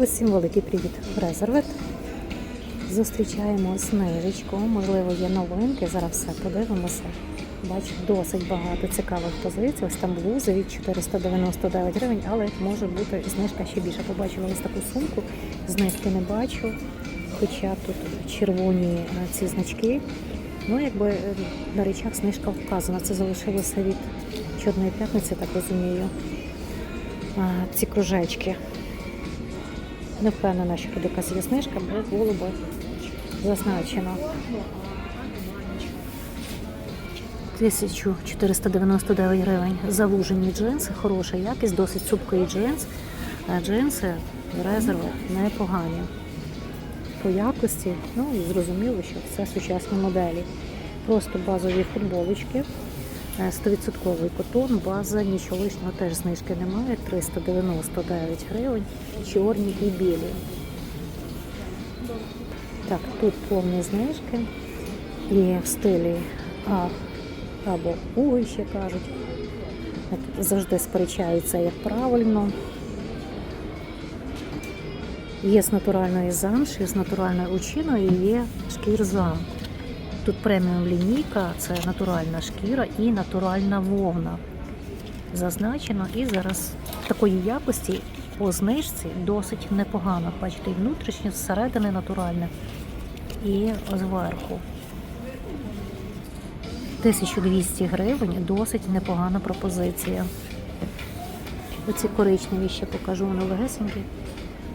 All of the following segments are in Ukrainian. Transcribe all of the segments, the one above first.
Усім великий привіт, Резервет. Зустрічаємо снижечку. Можливо, є новинки. Зараз все подивимося. Бачу, досить багато цікавих позицій. Ось там блузи від 499 гривень, але може бути знижка ще більше. Побачила ось таку сумку. Знижки не бачу. Хоча тут червоні е, ці значки. Ну, якби е, на речах знижка вказана. Це залишилося від Чорної п'ятниці, так розумію. Ці кружечки. Не впевнена, що тут якась є бо було би зазначено. 1499 гривень. Завужені джинси, хороша якість, досить цупкий джинс. А Джинси резерви непогані. По якості, ну і зрозуміло, що це сучасні моделі. Просто базові футболочки. Е, 100% котон, база, нічого лишнього теж знижки немає. 399 гривень, чорні і білі. Так, тут повні знижки. І в стилі А або Уги ще кажуть. Завжди сперечаються, як правильно. Є з натуральної замші, з натуральною учиною і є шкірзам. Тут преміум лінійка, це натуральна шкіра і натуральна вовна. Зазначено і зараз такої якості по знижці досить непогано. Бачите, і внутрішнє, зсередини натуральне і зверху. 1200 гривень досить непогана пропозиція. Оці коричневі ще покажу, вони легесенькі.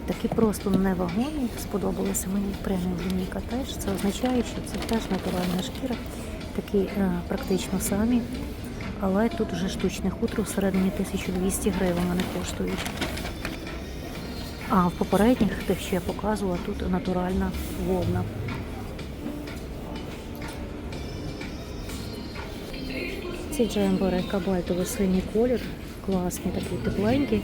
Такі просто невагомі, сподобалися мені преміум лінійка теж. Це означає, що це теж натуральна шкіра, такі е, практично самі. Але тут вже штучне хутро всередині 1200 гривень вони коштують. А в попередніх, тих, що я показувала, тут натуральна вовна. Ці джембери кабальтовий синій колір, класний, такий тепленький.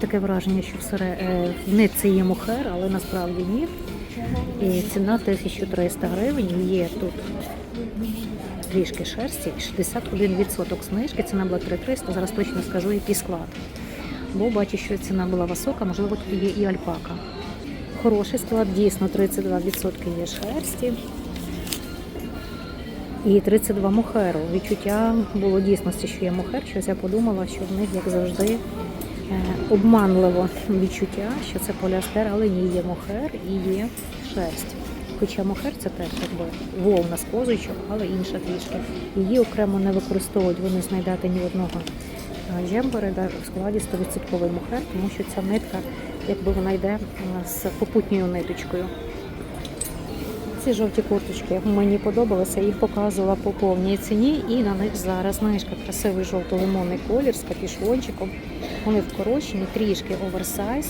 Таке враження, що всере, е, в нитці є мухер, але насправді ні. І ціна 1300 гривень. Є тут трішки шерсті, 61% знижки, ціна була 3300, зараз точно скажу, який склад. Бо бачу, що ціна була висока, можливо, тут є і альпака. Хороший склад, дійсно 32% є шерсті. І 32 мохеру. Відчуття було дійсності, що є мохер. Щось я подумала, що в них, як завжди, обманливо відчуття, що це поліастер, але ні, є мохер і є шерсть. Хоча мохер це теж якби вовна з козочок, але інша трішки. Її окремо не використовують, ви не знайдете ні одного е, джембера в складі 100% мохер, тому що ця нитка, якби вона йде е, з попутньою ниточкою. Ці жовті курточки мені подобалися, їх показувала по повній ціні, і на них зараз знижка красивий жовто-лимонний колір з капішончиком. Вони вкорочені, трішки оверсайз.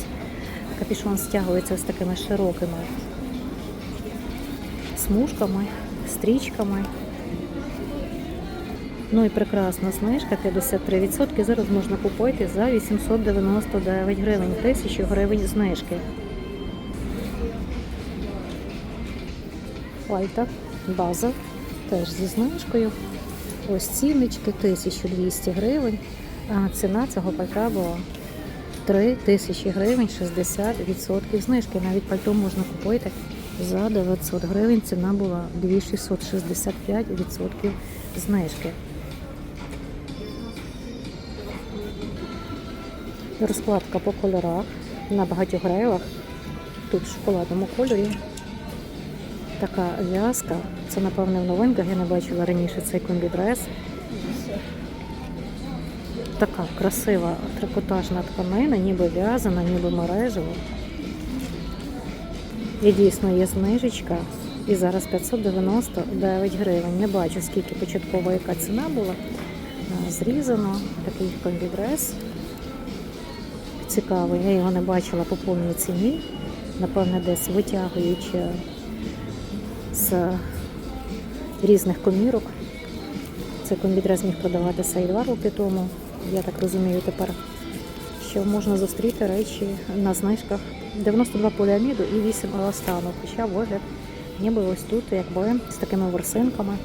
Капішон стягується з такими широкими смужками, стрічками. Ну і прекрасна знижка 53%. Зараз можна купити за 899 гривень, 1000 гривень знижки. Пальта, база, теж зі знижкою. Ось ціннички 1200 гривень. А ціна цього пальта була 3000 гривень, 60% знижки. Навіть пальто можна купити за 900 гривень. Ціна була 2665% знижки. Розкладка по кольорах на багатьох рейлах. Тут в шоколадному кольорі така в'язка. Це, напевне, в новинках я не бачила раніше цей комбідрес. Така красива трикотажна тканина, ніби в'язана, ніби мережево. І дійсно є знижечка. І зараз 599 гривень. Не бачу, скільки початкова яка ціна була. Зрізано такий комбідрес. Цікавий, я його не бачила по повній ціні. Напевне, десь витягують е, з різних комірок. Це комбідрес міг продаватися і два роки тому. Я так розумію тепер, що можна зустріти речі на знижках 92 поліаміду і 8 еластану. Хоча вигляд ніби ось тут, якби з такими ворсинками.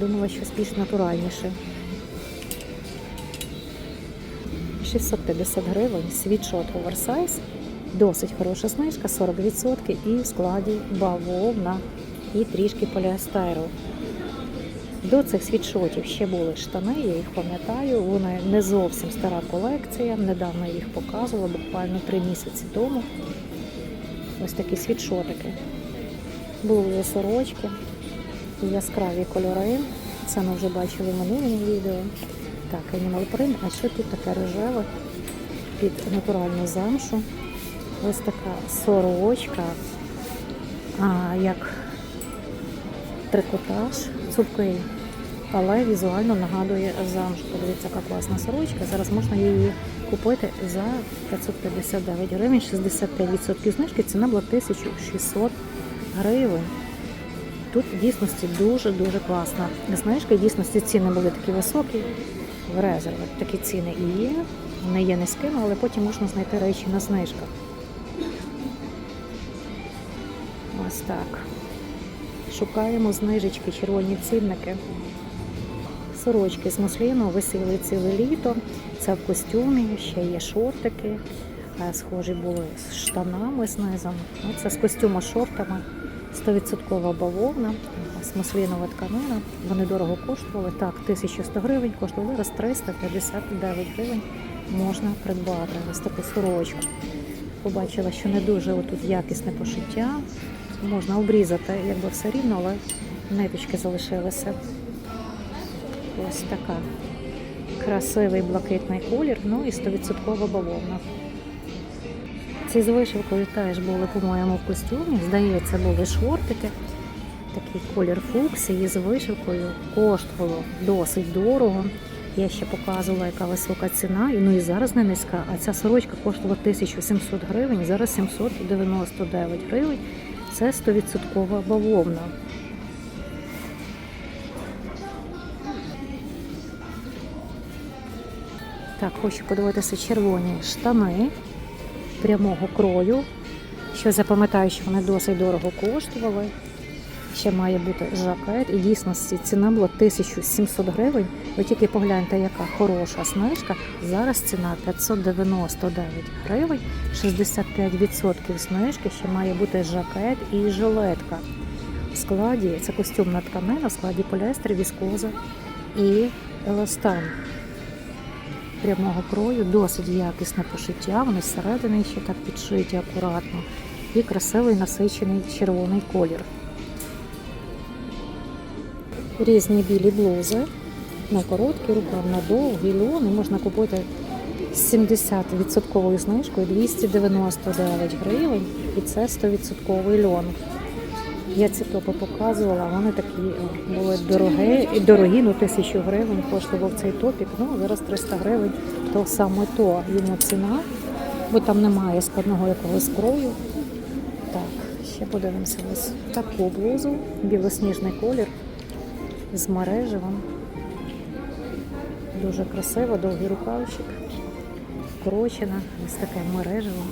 Думала, що більш натуральніше. 650 гривень, світшот оверсайз. Досить хороша знижка, 40% і в складі бавовна і трішки поліестеру. До цих світшотів ще були штани, я їх пам'ятаю. Вони не зовсім стара колекція. Недавно їх показувала, буквально три місяці тому. Ось такі світшотики. Були сорочки, яскраві кольори. Це ми вже бачили в минулому відео. Так, Animal Print. А що тут таке рожеве під натуральну замшу? Ось така сорочка, а, як трикотаж, цупкий, але візуально нагадує замшу. Подивіться, яка класна сорочка. Зараз можна її купити за 559 гривень, 65% знижки. Ціна була 1600 гривень. Тут в дійсності дуже-дуже класна знижка. В дійсності ціни були такі високі. В резерві такі ціни і є. Не є низькими, але потім можна знайти речі на знижках. Ось так. Шукаємо знижечки, червоні цінники. Сорочки з мусліну висіли ціле літо. Це в костюмі, ще є шортики. е, Схожі були з штанами знизом. Ну, Це з костюма шортами. 100% бавовна, з тканина. Вони дорого коштували. Так, 1100 гривень, коштували зараз 359 гривень. Можна придбати ось таку сорочку. Побачила, що не дуже отут якісне пошиття. Можна обрізати, якби все рівно, але ниточки залишилися. Ось така. Красивий блакитний колір, ну і 100% бавовна. Ці з вишивкою теж були, по-моєму, в костюмі. Здається, були шортики. Такий колір фуксії з вишивкою коштувало досить дорого. Я ще показувала, яка висока ціна, ну і зараз не низька. А ця сорочка коштувала 1700 гривень, зараз 799 гривень. Це 100% бавовна. Так, хочу подивитися червоні штани прямого крою. Що запам'ятаю, що вони досить дорого коштували. Ще має бути жакет. І дійсності ціна була 1700 гривень. Ви тільки погляньте, яка хороша знижка. Зараз ціна 599 гривень, 65% знижки. Ще має бути жакет і жилетка. В складі це костюмна тканина, в складі поліестер, віскоза і еластан прямого крою, досить якісне пошиття. Вони зсередини ще так підшиті акуратно. І красивий насичений червоний колір. Різні білі блузи на короткі рукав, на довгі льони можна купити з 70% знижкою 299 гривень, і це 100% льон. Я ці топи показувала, вони такі е, були дорогі, дорогі, ну тисячу гривень коштував цей топік. Ну зараз 300 гривень, то саме то йому ціна, бо там немає складного якогось крою. Так, ще подивимося ось таку блузу, білосніжний колір з мережевим. Дуже красиво, довгий рукавчик, вкорочена, ось таке мережево.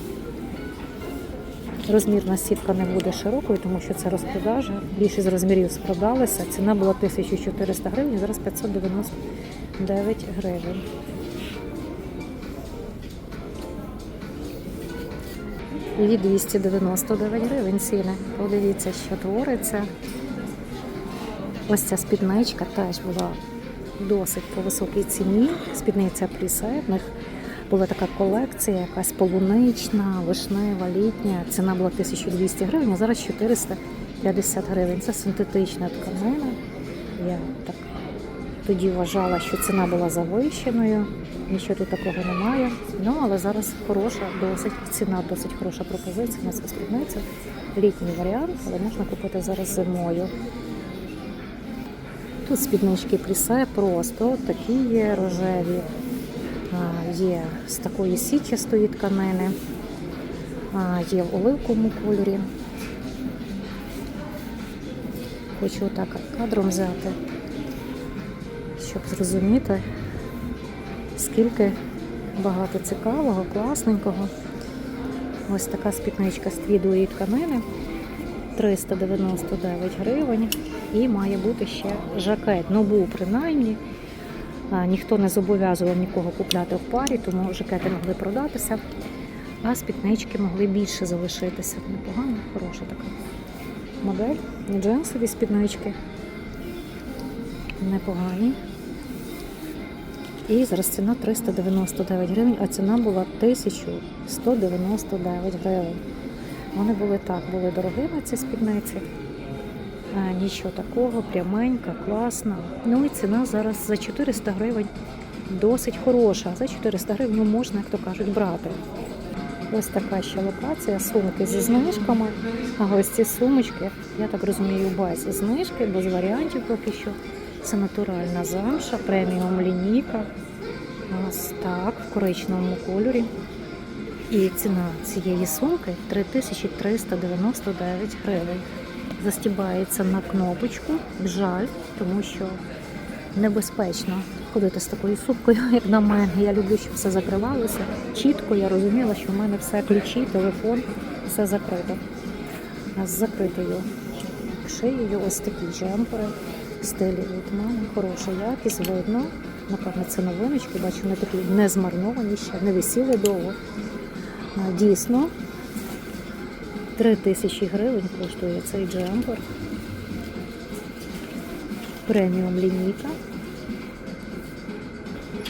Розмірна сітка не буде широкою, тому що це розпродажа. Більшість розмірів спродалися. Ціна була 1400 гривень, зараз 599 гривень. І 299 гривень ціни. Подивіться, що твориться. Ось ця спідничка теж була досить по високій ціні. Спідниця плісе. Була така колекція, якась полунична, вишнева, літня. Ціна була 1200 гривень, а зараз 450 гривень. Це синтетична тканина. Я так тоді вважала, що ціна була завищеною. Нічого тут такого немає. Ну, але зараз хороша, досить ціна, досить хороша пропозиція на цю спідницю. Літній варіант, але можна купити зараз зимою. Тут спіднички плісе просто такі є рожеві. Є з такої сітчастої тканини, є в оливковому кольорі. Хочу отак кадром взяти, щоб зрозуміти, скільки багато цікавого, класненького. Ось така спідничка з твідової тканини. 399 гривень. І має бути ще жакет. Ну, був принаймні. Ніхто не зобов'язував нікого купляти в парі, тому жакети могли продатися, а спіднички могли більше залишитися. Непогано, хороша така модель. Джинсові спіднички. Непогані. І зараз ціна 399 гривень, а ціна була 1199 гривень. Вони були так, були дорогими ці спідниці. А, нічого такого, пряменька, класна. Ну і ціна зараз за 400 гривень досить хороша. За 400 гривень ну, можна, як то кажуть, брати. Ось така ще локація, сумки зі знижками. А ось ці сумочки, я так розумію, без знижки, без варіантів поки що. Це натуральна замша, преміум лінійка. Ось так, в коричневому кольорі. І ціна цієї сумки 3399 гривень. Застібається на кнопочку. Жаль, тому що небезпечно ходити з такою сумкою, як на мене. Я люблю, щоб все закривалося. Чітко я розуміла, що в мене все ключі, телефон, все закрито. З закритою шиєю ось такі джемпери в стилі Літмана. Хороша якість, видно. Напевно, це новиночки, бачу, вони такі не змарновані ще, не висіли довго. Дійсно, 3 тисячі гривень коштує цей джемпер. Преміум лінійка.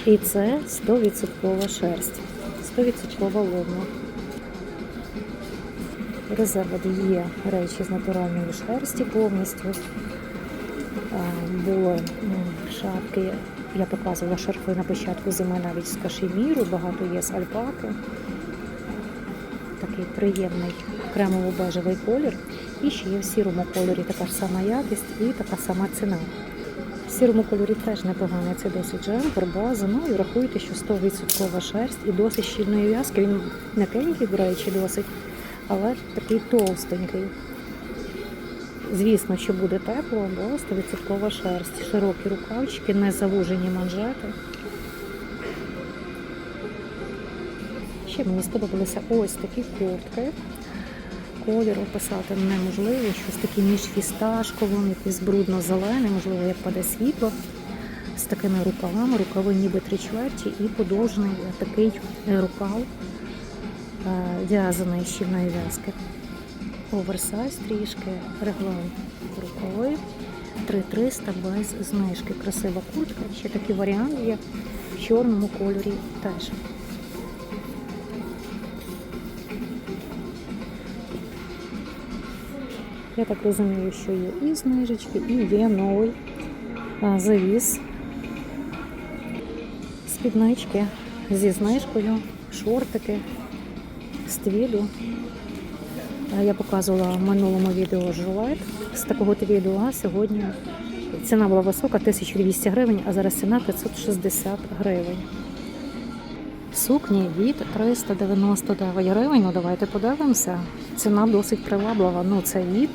І це 100% шерсть, 100% ловна. Резервади є речі з натуральної шерсті повністю. Були шапки, я показувала шарфи на початку зими навіть з кашеміру, багато є з альпаки. Такий приємний кремово-бежевий колір. І ще є в сірому кольорі така ж сама якість і така сама ціна. В сірому кольорі теж непоганий, це досить джемпер, база. Ну і рахуйте, що 100% шерсть і досить щільної в'язки. Він м'якенький, до речі, досить, але такий товстенький. Звісно, що буде тепло, бо 100% шерсть. Широкі рукавчики, не завужені манжети. Ще мені сподобалися ось такі куртки. Колір описати неможливо, щось таке між фісташковим, якийсь брудно-зелений, можливо, як паде світло. З такими рукавами, рукави ніби три чверті і подовжений такий рукав е, в'язаний з щільної в'язки. Оверсайз трішки, реглан рукави, 3300 без знижки. Красива куртка. Ще такий варіант є в чорному кольорі теж. Я так розумію, що є і знижечки, і є новий завіс. Спіднички зі знижкою, шортики з. Я показувала в минулому відео жилет з такого твіду, а сьогодні ціна була висока 1200 гривень, а зараз ціна 560 гривень. Сукні від 399 гривень. Ну давайте подивимося. Ціна досить приваблива. Ну це від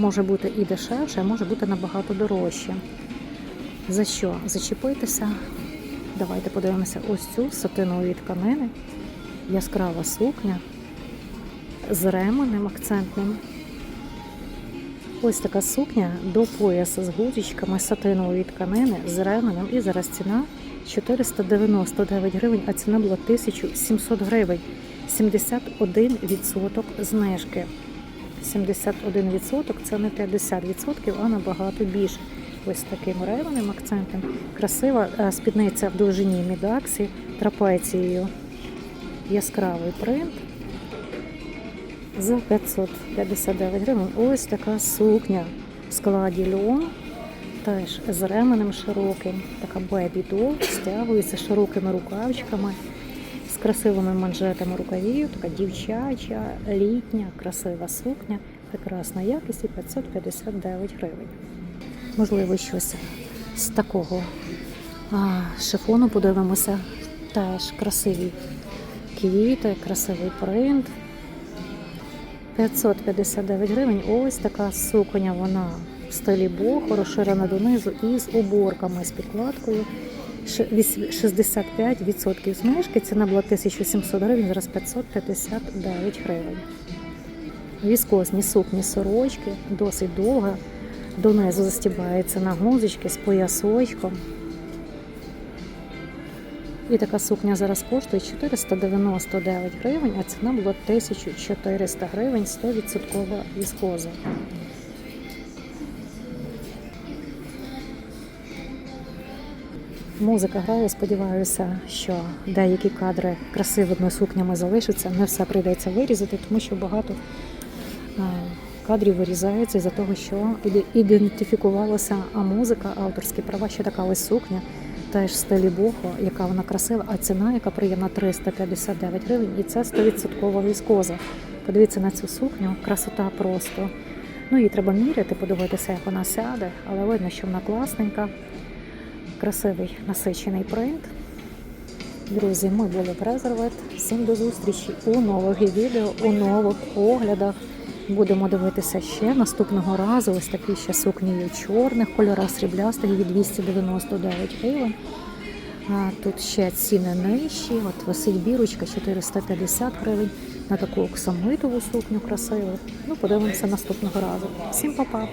може бути і дешевше, а може бути набагато дорожче. За що? Зачепитися? Давайте подивимося ось цю сатинової тканини. Яскрава сукня з ременем акцентним. Ось така сукня до пояса з гудзичками сатинової тканини з ременем. І зараз ціна 499 гривень, а ціна була 1700 гривень. 71% знижки. 71% це не 50%, а набагато більше. Ось таким ременем акцентом. Красива е, спідниця в довжині мідаксі, трапецією. Яскравий принт. За 559 гривень. Ось така сукня в складі льон. Теж з ременем широким. Така бебі дол, стягується широкими рукавчиками, красивими манжетами рукавів. Така дівчача, літня, красива сукня, прекрасна якість і 559 гривень. Можливо, щось з такого а, шифону подивимося. Теж красиві квіти, красивий принт. 559 гривень. Ось така сукня, вона в стилі бохо, розширена донизу і з оборками, з підкладкою. Ш- віс- 65% знижки. Ціна була 1700 гривень, зараз 559 гривень. Віскозні сукні сорочки, досить довга. Донизу застібається на гузочки з поясочком. І така сукня зараз коштує 499 гривень, а ціна була 1400 гривень 100% віскоза. Музика грає, сподіваюся, що деякі кадри красивими сукнями залишаться. Не все прийдеться вирізати, тому що багато е, кадрів вирізається з-за того, що ідентифікувалася а музика, авторські права, що така ось сукня, теж в стилі бохо, яка вона красива, а ціна, яка приємна 359 гривень, і це 100% віскоза. Подивіться на цю сукню, красота просто. Ну її треба міряти, подивитися, як вона сяде, але видно, що вона класненька красивий насичений принт. Друзі, ми були в Резервет. Всім до зустрічі у нових відео, у нових оглядах. Будемо дивитися ще наступного разу. Ось такі ще сукні є чорних кольорах сріблястих від 299 гривень. Тут ще ціни нижчі. От висить бірочка 450 гривень на таку оксамитову сукню красиву. Ну, подивимося наступного разу. Всім па-па!